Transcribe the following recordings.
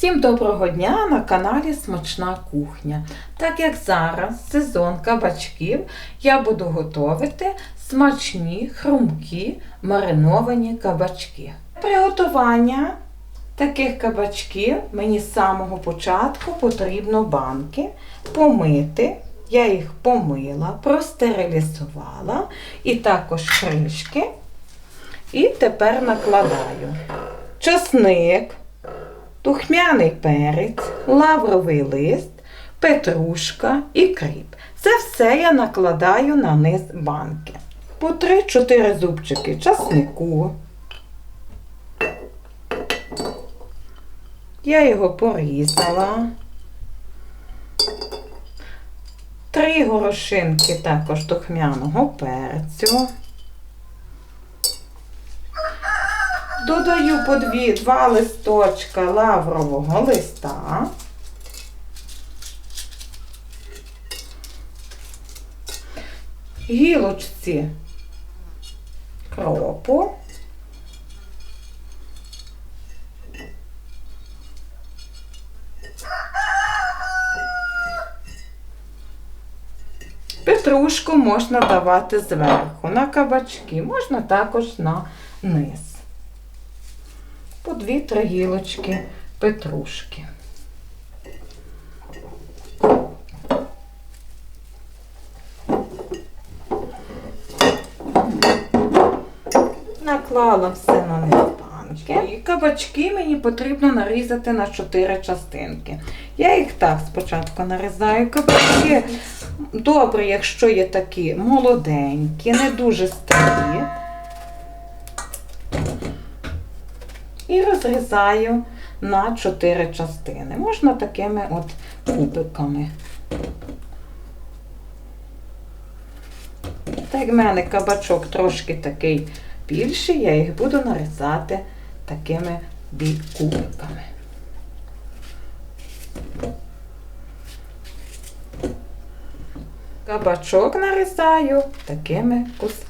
Всім доброго дня на каналі Смачна кухня. Так як зараз сезон кабачків, я буду готувати смачні, хрумкі мариновані кабачки. Приготування таких кабачків мені з самого початку потрібно банки помити. Я їх помила, простерилізувала і також кришки. І тепер накладаю часник, тухмяний перець, лавровий лист, петрушка і кріп. Це все я накладаю на низ банки. По 3-4 зубчики часнику. Я його порізала. Три горошинки також тухмяного перцю. Додаю по дві, два листочка лаврового листа. Гілочці кропу. Петрушку можна давати зверху на кабачки, можна також на низ по дві-три гілочки петрушки. Наклала все на них банки. І кабачки мені потрібно нарізати на 4 частинки. Я їх так спочатку нарізаю. Кабачки добре, якщо є такі молоденькі, не дуже старі. І розрізаю на 4 частини. Можна такими от кубиками. Так, в мене кабачок трошки такий більший, я їх буду нарізати такими кубиками. Кабачок нарізаю такими кусками.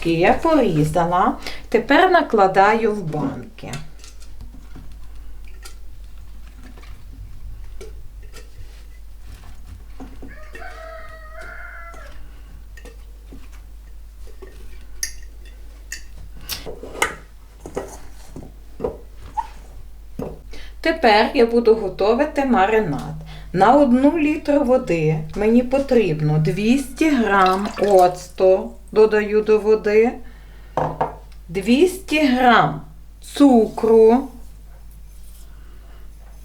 Кабачки я порізала, тепер накладаю в банки. Тепер я буду готувати маринад. На одну літру води мені потрібно 200 грам оцту, додаю до води, 200 грам цукру,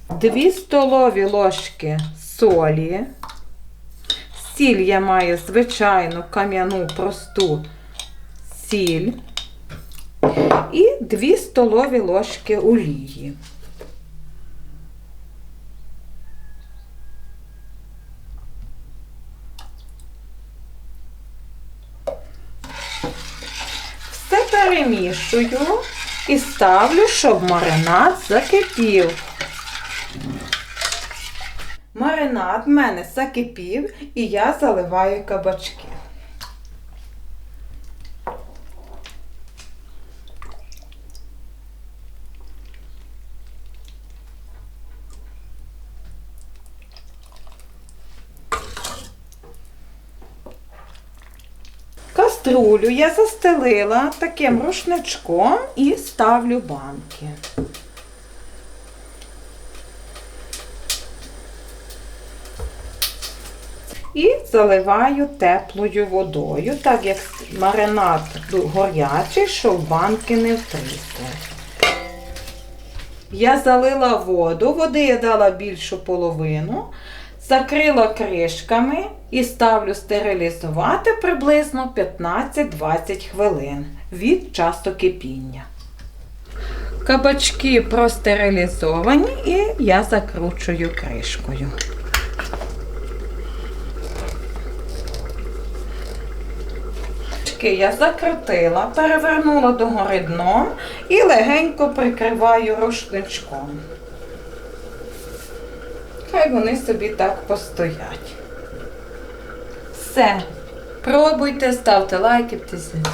2 столові ложки солі. Сіль я маю звичайну кам'яну просту сіль і 2 столові ложки олії. Все перемішую і ставлю, щоб маринад закипів. Маринад в мене закипів і я заливаю кабачки. Каструлю я застелила таким рушничком і ставлю банки. І заливаю теплою водою, так як маринад горячий, щоб банки не втрісли. Я залила воду, води я дала більшу половину, закрила кришками і ставлю стерилізувати приблизно 15-20 хвилин від часу кипіння. Кабачки простерилізовані і я закручую кришкою. Я закрутила, перевернула догори дном і легенько прикриваю рушничком. Хай вони собі так постоять. Все. Пробуйте, ставте лайки, підписуйтесь.